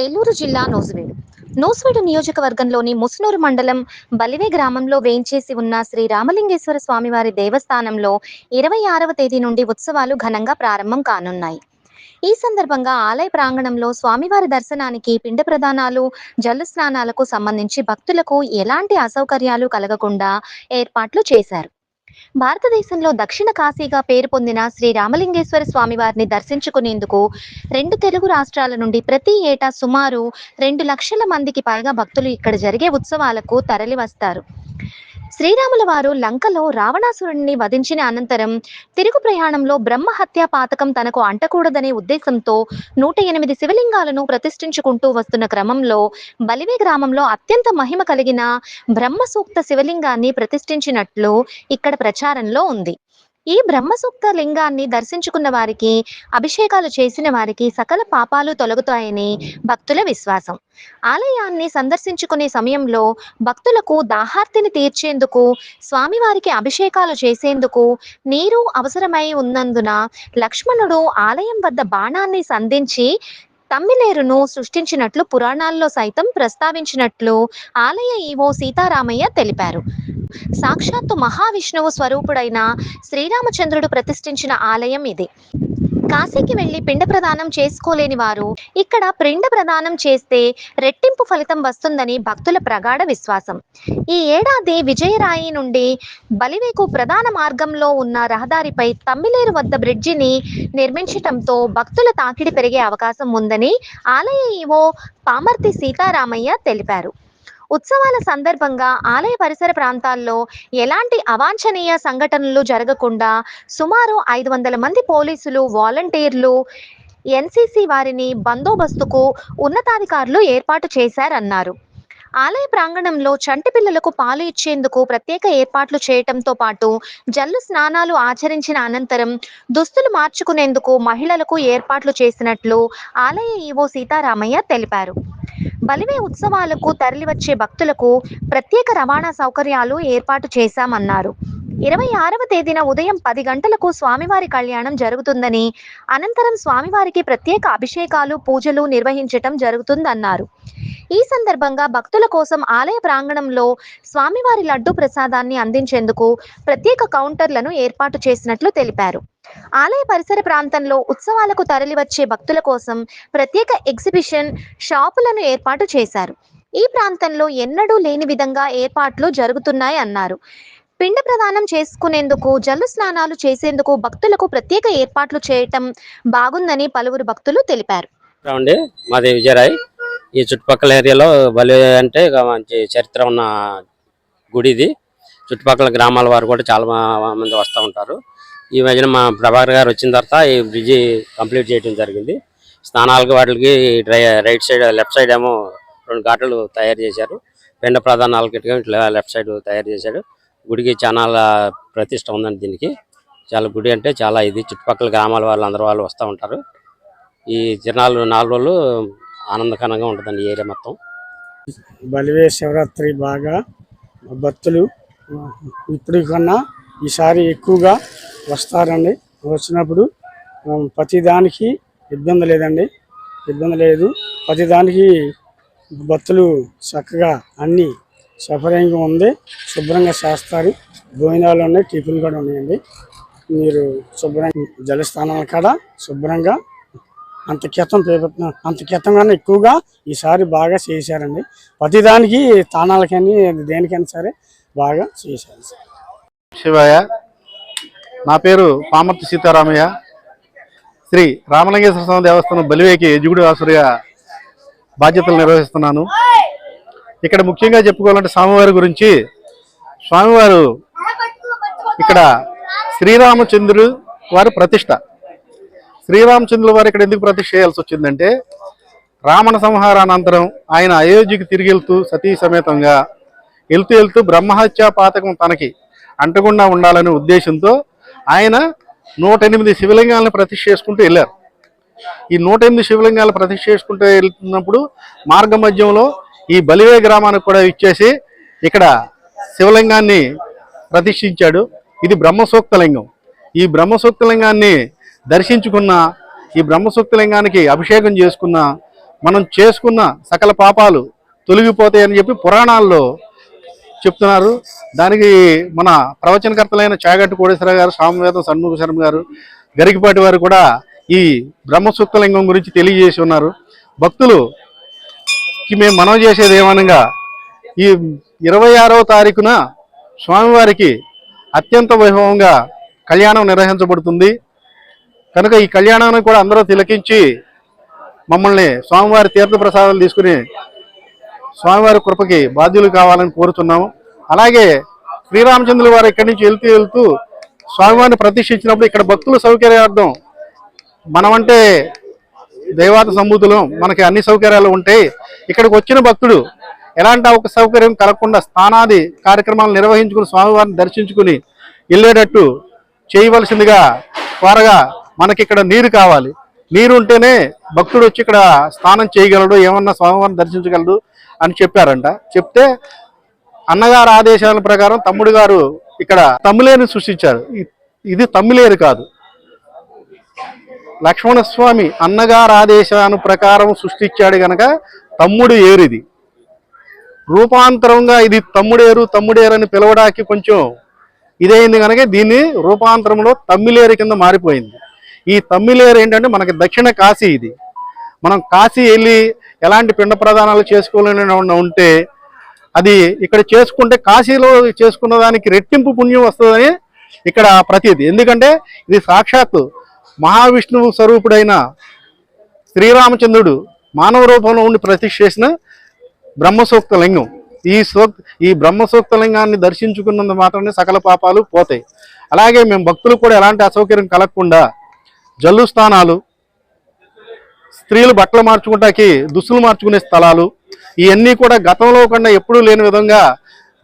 ఏలూరు జిల్లా నూజివీడు నోసువేడు నియోజకవర్గంలోని ముసునూరు మండలం బలివే గ్రామంలో వేంచేసి ఉన్న శ్రీ రామలింగేశ్వర స్వామివారి దేవస్థానంలో ఇరవై ఆరవ తేదీ నుండి ఉత్సవాలు ఘనంగా ప్రారంభం కానున్నాయి. ఈ సందర్భంగా ఆలయ ప్రాంగణంలో స్వామివారి దర్శనానికి పిండ ప్రదానాలు జల్లు స్నానాలకు సంబంధించి భక్తులకు ఎలాంటి అసౌకర్యాలు కలగకుండా ఏర్పాట్లు చేశారు. భారతదేశంలో దక్షిణ కాశీగా పేరు పొందిన శ్రీ రామలింగేశ్వర స్వామివారిని దర్శించుకునేందుకు రెండు తెలుగు రాష్ట్రాల నుండి ప్రతి ఏటా సుమారు రెండు లక్షల మందికి పైగా భక్తులు ఇక్కడ జరిగే ఉత్సవాలకు తరలి వస్తారు శ్రీరాముల వారు లంకలో రావణాసురుడిని వధించిన అనంతరం తిరుగు ప్రయాణంలో బ్రహ్మ హత్యా పాతకం తనకు అంటకూడదనే ఉద్దేశంతో నూట ఎనిమిది శివలింగాలను ప్రతిష్ఠించుకుంటూ వస్తున్న క్రమంలో బలివే గ్రామంలో అత్యంత మహిమ కలిగిన బ్రహ్మ సూక్త శివలింగాన్ని ప్రతిష్ఠించినట్లు ఇక్కడ ప్రచారంలో ఉంది. ఈ బ్రహ్మసూక్త లింగాన్ని దర్శించుకున్న వారికి అభిషేకాలు చేసిన వారికి సకల పాపాలు తొలగుతాయని భక్తుల విశ్వాసం. ఆలయాన్ని సందర్శించుకునే సమయంలో భక్తులకు దాహార్తిని తీర్చేందుకు స్వామివారికి అభిషేకాలు చేసేందుకు నీరు అవసరమై ఉన్నందున లక్ష్మణుడు ఆలయం వద్ద బాణాన్ని సంధించి తమ్మిలేరును సృష్టించినట్లు పురాణాల్లో సైతం ప్రస్తావించినట్లు ఆలయ ఈవో సీతారామయ్య తెలిపారు. సాక్షాత్తు మహావిష్ణువు స్వరూపుడైన శ్రీరామచంద్రుడు ప్రతిష్ఠించిన ఆలయం ఇది. కాశీకి వెళ్ళి పిండ ప్రదానం చేసుకోలేని వారు ఇక్కడ పిండ ప్రదానం చేస్తే రెట్టింపు ఫలితం వస్తుందని భక్తుల ప్రగాఢ విశ్వాసం. ఈ ఏడాది విజయరాయి నుండి బలివేకు ప్రధాన మార్గంలో ఉన్న రహదారిపై తమ్మిలేరు వద్ద బ్రిడ్జిని నిర్మించటంతో భక్తుల తాకిడి పెరిగే అవకాశం ఉందని ఆలయ ఈవో పామర్తి సీతారామయ్య తెలిపారు. ఉత్సవాల సందర్భంగా ఆలయ పరిసర ప్రాంతాల్లో ఎలాంటి అవాంఛనీయ సంఘటనలు జరగకుండా సుమారు ఐదు వందల మంది పోలీసులు వాలంటీర్లు ఎన్సీసీ వారిని బందోబస్తుకు ఉన్నతాధికారులు ఏర్పాటు చేశారన్నారు. ఆలయ ప్రాంగణంలో చంటి పిల్లలకు పాలు ఇచ్చేందుకు ప్రత్యేక ఏర్పాట్లు చేయటంతో పాటు జల్లు స్నానాలు ఆచరించిన అనంతరం దుస్తులు మార్చుకునేందుకు మహిళలకు ఏర్పాట్లు చేసినట్లు ఆలయ ఈవో సీతారామయ్య తెలిపారు. బలివే ఉత్సవాలకు తరలివచ్చే భక్తులకు ప్రత్యేక రవాణా సౌకర్యాలు ఏర్పాటు చేశామన్నారు. ఇరవై ఆరవ తేదీన ఉదయం పది గంటలకు స్వామివారి కళ్యాణం జరుగుతుందని అనంతరం స్వామివారికి ప్రత్యేక అభిషేకాలు పూజలు నిర్వహించటం జరుగుతుందన్నారు. ఈ సందర్భంగా భక్తుల కోసం ఆలయ ప్రాంగణంలో స్వామివారి లడ్డు ప్రసాదాన్ని అందించేందుకు ప్రత్యేక కౌంటర్లను ఏర్పాటు చేసినట్లు తెలిపారు. ఆలయ పరిసర ప్రాంతంలో ఉత్సవాలకు తరలివచ్చే భక్తుల కోసం ప్రత్యేక ఎగ్జిబిషన్ షాపులను ఏర్పాటు చేశారు. ఈ ప్రాంతంలో ఎన్నడూ లేని విధంగా ఏర్పాట్లు జరుగుతున్నాయి అన్నారు. పిండ ప్రదానం చేసుకునేందుకు జల్లు స్నానాలు చేసేందుకు భక్తులకు ప్రత్యేక ఏర్పాట్లు చేయటం బాగుందని పలువురు భక్తులు తెలిపారు. అండి మాది విజయరాయ్. ఈ చుట్టుపక్కల ఏరియాలో బలి అంటే మంచి చరిత్ర ఉన్న గుడి ఇది చుట్టుపక్కల గ్రామాల వారు కూడా చాలా మంది వస్తూ ఉంటారు. ఈ మధ్యన మా ప్రభాకర్ గారు వచ్చిన తర్వాత ఈ బ్రిడ్జి కంప్లీట్ చేయడం జరిగింది. స్నానాలకు వాటికి రైట్ సైడ్ లెఫ్ట్ సైడ్ ఏమో రెండు ఘాట్లు తయారు చేశారు. పెండ ప్రధానాలకి ఇట్లా లెఫ్ట్ సైడ్ తయారు చేశాడు గుడికి చాలా ప్రతిష్ట ఉందండి దీనికి. చాలా గుడి అంటే చాలా ఇది. చుట్టుపక్కల గ్రామాల వాళ్ళు అందరూ వాళ్ళు వస్తూ ఉంటారు. ఈ తిరణాలు నాలుగు రోజులు ఆనందకరంగా ఉంటుందండి ఏరియా మొత్తం. బలివే శివరాత్రి బాగా భక్తులు ఇప్పుడు కన్నా ఈసారి ఎక్కువగా వస్తారండి. వచ్చినప్పుడు ప్రతిదానికి ఇబ్బంది లేదండి. ఇబ్బంది లేదు. ప్రతిదానికి భక్తులు చక్కగా అన్ని సఫరంగా ఉంది. శుభ్రంగా చేస్తారు. భోజనాలు ఉన్నాయి టిఫిన్ కూడా ఉన్నాయండి. మీరు శుభ్రంగా జలస్థానాల కాడ శుభ్రంగా అంత క్రితం పేపర్ అంత క్రితం కన్నా ఎక్కువగా ఈసారి బాగా చేశారండి. ప్రతిదానికి స్థానాలకని దేనికైనా సరే బాగా చేశారు శివయ్య నా పేరు పామర్తి సీతారామయ్య. శ్రీ రామలింగేశ్వర స్వామి దేవస్థానం బలివేకి ఎజుగుడు ఆసురిగా బాధ్యతలు నిర్వహిస్తున్నాను. ఇక్కడ ముఖ్యంగా చెప్పుకోవాలంటే స్వామివారి గురించి స్వామివారు ఇక్కడ శ్రీరామచంద్రుడు వారి ప్రతిష్ట. శ్రీరామచంద్రుల వారు ఇక్కడ ఎందుకు ప్రతిష్ట చేయాల్సి వచ్చిందంటే రావణ సంహారానంతరం ఆయన అయోధ్యకి తిరిగి వెళ్తూ సతీ సమేతంగా వెళ్తూ వెళ్తూ బ్రహ్మహత్యా పాతకం తనకి అంటకుండా ఉండాలనే ఉద్దేశంతో ఆయన నూట ఎనిమిది శివలింగాలను ప్రతిష్ఠ చేసుకుంటూ వెళ్ళారు. ఈ నూట ఎనిమిది శివలింగాలు ప్రతిష్ఠ చేసుకుంటూ వెళ్తున్నప్పుడు మార్గ మధ్యంలో ఈ బలివే గ్రామానికి కూడా ఇచ్చేసి ఇక్కడ శివలింగాన్ని ప్రతిష్ఠించాడు. ఇది బ్రహ్మసూక్తలింగం ఈ బ్రహ్మసూక్తలింగాన్ని దర్శించుకున్న ఈ బ్రహ్మసూక్తలింగానికి అభిషేకం చేసుకున్న మనం చేసుకున్న సకల పాపాలు తొలగిపోతాయని చెప్పి పురాణాల్లో చెప్తున్నారు. దానికి మన ప్రవచనకర్తలైన చాగట్టు కోడేశ్వర గారు సామవేదం షణ్ముఖ శర్మ గారు గరికిపాటి వారు కూడా ఈ బ్రహ్మసూక్తలింగం గురించి తెలియజేసి ఉన్నారు. భక్తులుకి మేము మనవి చేసేది ఏమనగా ఈ ఇరవై ఆరవ తారీఖున స్వామివారికి అత్యంత వైభవంగా కళ్యాణం నిర్వహించబడుతుంది. కనుక ఈ కళ్యాణాన్ని కూడా అందరూ తిలకించి మమ్మల్ని స్వామివారి తీర్థ ప్రసాదాలు తీసుకుని స్వామివారి కృపకి బాధ్యులు కావాలని కోరుతున్నాము. అలాగే శ్రీరామచంద్రుల వారు ఇక్కడి నుంచి వెళ్తూ వెళ్తూ స్వామివారిని ప్రతిష్ఠించినప్పుడు ఇక్కడ భక్తుల సౌకర్యార్థం మనమంటే దైవాత సంబూతులు మనకి అన్ని సౌకర్యాలు ఉంటాయి. ఇక్కడికి వచ్చిన భక్తుడు ఎలాంటి ఒక సౌకర్యం కలగకుండా స్థానాది కార్యక్రమాలు నిర్వహించుకుని స్వామివారిని దర్శించుకుని వెళ్ళేటట్టు చేయవలసిందిగా త్వరగా మనకి ఇక్కడ నీరు కావాలి. నీరు ఉంటేనే భక్తుడు వచ్చి ఇక్కడ స్నానం చేయగలడు ఏమన్నా స్వామివారిని దర్శించగలడు అని చెప్పారంట. చెప్తే అన్నగారు ఆదేశాల ప్రకారం తమ్ముడు గారు ఇక్కడ తమ్ములేరు సృష్టించారు. ఇది తమ్ములేరు కాదు. లక్ష్మణస్వామి అన్నగారు ఆదేశాను ప్రకారం సృష్టించాడు గనక తమ్ముడు ఏరిది. రూపాంతరంగా ఇది తమ్ముడేరు తమ్ముడేరు అని పిలవడానికి కొంచెం ఇదైంది కనుక దీన్ని రూపాంతరంలో తమ్మిలేరు కింద మారిపోయింది. ఈ తమ్మిలేరు ఏంటంటే మనకి దక్షిణ కాశీ ఇది. మనం కాశీ వెళ్ళి ఎలాంటి పిండ ప్రదానాలు చేసుకోవాలని ఉంటే అది ఇక్కడ చేసుకుంటే కాశీలో చేసుకున్న దానికి రెట్టింపు పుణ్యం వస్తుందని ఇక్కడ ప్రతీది ఎందుకంటే ఇది సాక్షాత్తు మహావిష్ణువు స్వరూపుడైన శ్రీరామచంద్రుడు మానవ రూపంలో ఉండి ప్రతిష్ఠ చేసిన బ్రహ్మసూక్త లింగం. ఈ సూక్ ఈ బ్రహ్మసూక్త లింగాన్ని దర్శించుకున్నందు మాత్రమే సకల పాపాలు పోతాయి. అలాగే మేము భక్తులకు కూడా ఎలాంటి అసౌకర్యం కలగకుండా జల్లు స్థానాలు స్త్రీలు బట్టలు మార్చుకుంటాకి దుస్తులు మార్చుకునే స్థలాలు ఇవన్నీ కూడా గతంలో కన్నా ఎప్పుడూ లేని విధంగా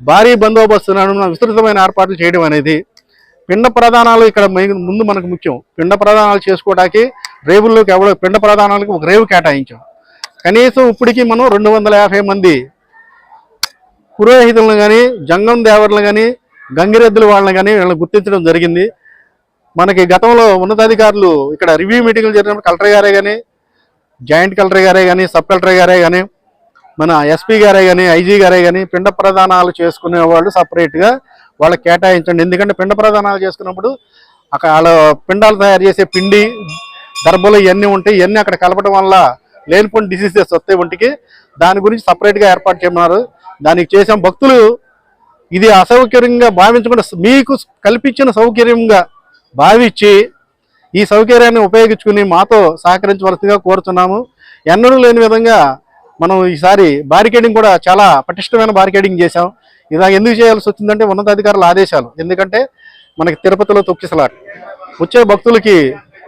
భారీ బందోబస్తు విస్తృతమైన ఏర్పాట్లు చేయడం అనేది పిండ ప్రధానాలు ఇక్కడ ముందు మనకు ముఖ్యం. పిండ ప్రధానాలు చేసుకోవడానికి రేవుల్లోకి ఎవడో పిండ ప్రధానాలకు ఒక రేవు కేటాయించాం. కనీసం ఇప్పటికీ మనం రెండు వందల యాభై మంది పురోహితులను కానీ జంగం దేవర్లను కానీ గంగిరెద్దుల వాళ్ళని కానీ వీళ్ళని గుర్తించడం జరిగింది. మనకి గతంలో ఉన్నతాధికారులు ఇక్కడ రివ్యూ మీటింగ్లు జరిగినప్పుడు కలెక్టర్ గారే కానీ జాయింట్ కలెక్టర్ గారే కానీ సబ్ కలెక్టర్ గారే కానీ మన ఎస్పీ గారే కానీ ఐజీ గారే కానీ పిండ ప్రదానాలు చేసుకునే వాళ్ళు సపరేట్గా వాళ్ళకి కేటాయించండి. ఎందుకంటే పిండ ప్రదానాలు చేసుకున్నప్పుడు అక్కడ వాళ్ళ పిండాలు తయారు చేసే పిండి దర్భలు ఇవన్నీ ఉంటాయి. ఇవన్నీ అక్కడ కలపడం వల్ల లేనిపోయిన డిసీజెస్ వస్తాయి ఒంటికి. దాని గురించి సపరేట్గా ఏర్పాటు చేయమన్నారు. దానికి చేసాం భక్తులు ఇది అసౌకర్యంగా భావించకుండా మీకు కల్పించిన సౌకర్యంగా భావించి ఈ సౌకర్యాన్ని ఉపయోగించుకుని మాతో సహకరించవలసిందిగా కోరుతున్నాము. ఎన్నడూ లేని విధంగా మనం ఈసారి బారికేడింగ్ కూడా చాలా పటిష్టమైన బారికేడింగ్ చేశాం. ఇలా ఎందుకు చేయాల్సి వచ్చిందంటే ఉన్నతాధికారుల ఆదేశాలు. ఎందుకంటే మనకి తిరుపతిలో తొక్కిసలాట వచ్చే భక్తులకి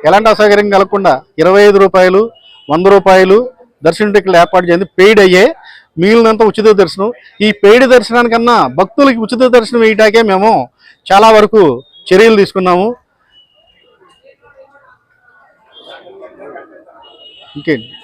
ఎలాంటి అసౌకర్యం కలగకుండా ఇరవై ఐదు రూపాయలు వంద రూపాయలు దర్శన టికెట్లు ఏర్పాటు చేయండి. పెయిడ్ అయ్యే మిగిలినంత ఉచిత దర్శనం. ఈ పెయిడ్ దర్శనానికన్నా భక్తులకి ఉచిత దర్శనం వేయటాకే మేము చాలా వరకు చర్యలు తీసుకున్నాము. Okay.